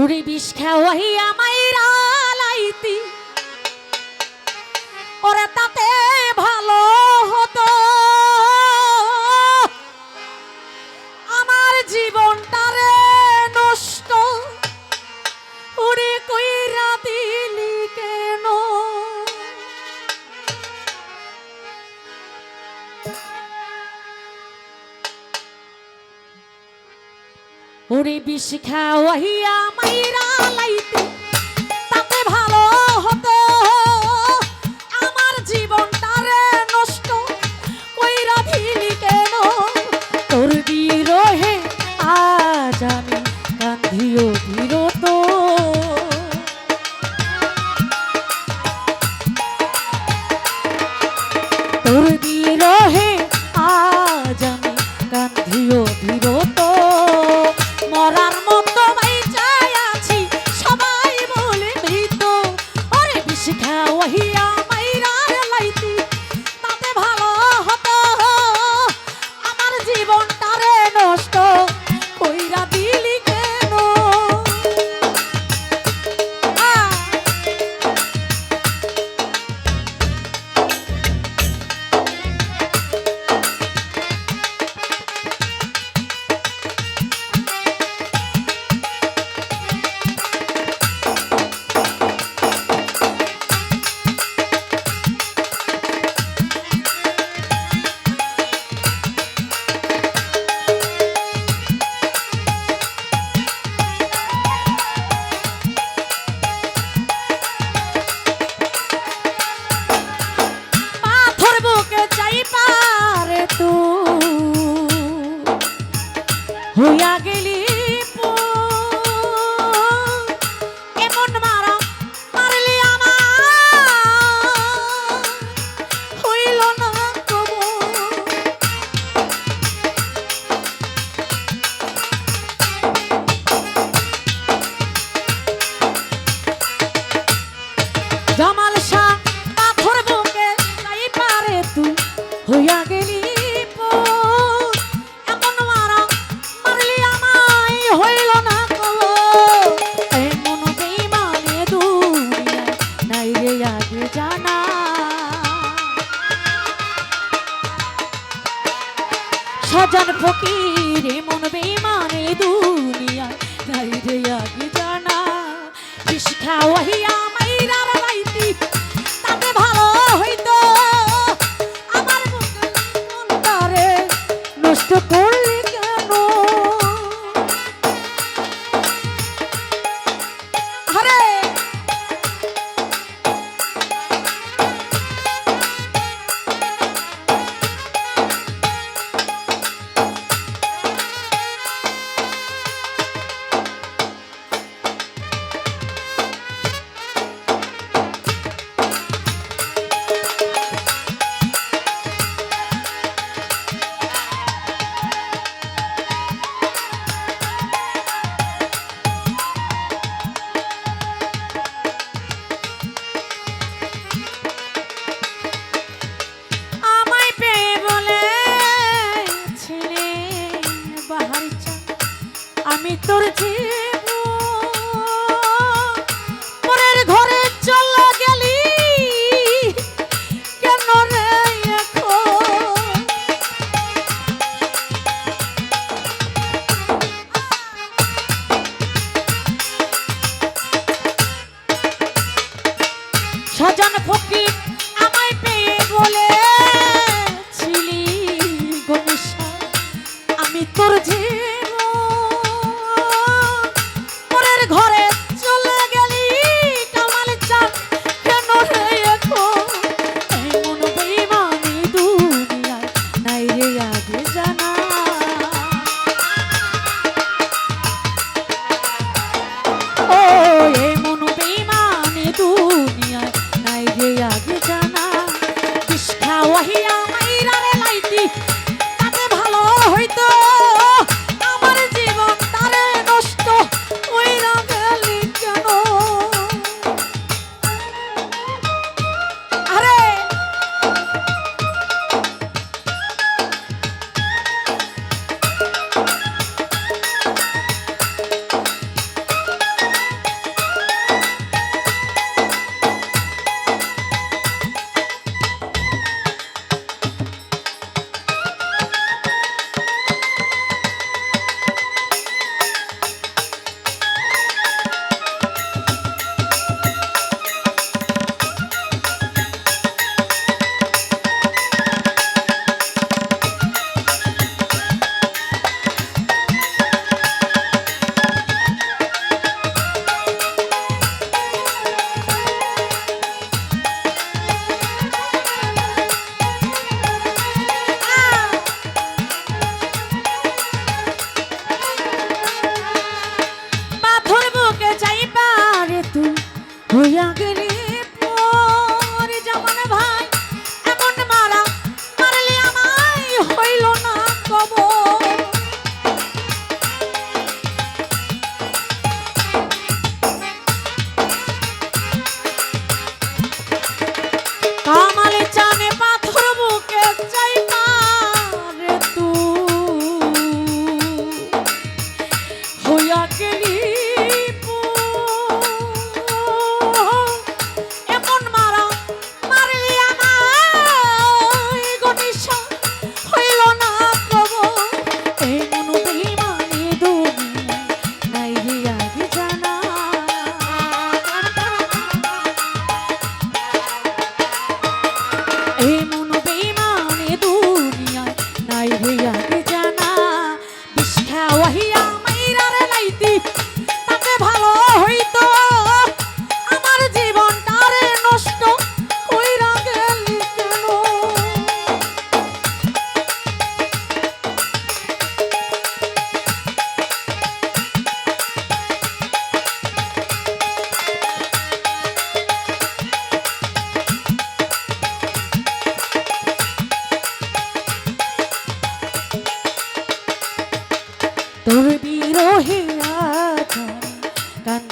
উড়ি বিষ খেওয়াই আমায় রালাইতি। ওরে তাতে বিষ খাওয়াইয়া মাইরা লাইতে জানা। সজন ফকির মন বেমানে দুনিয়া যাই রে আগে জানা। শিক্ষা ওহিয়া tears.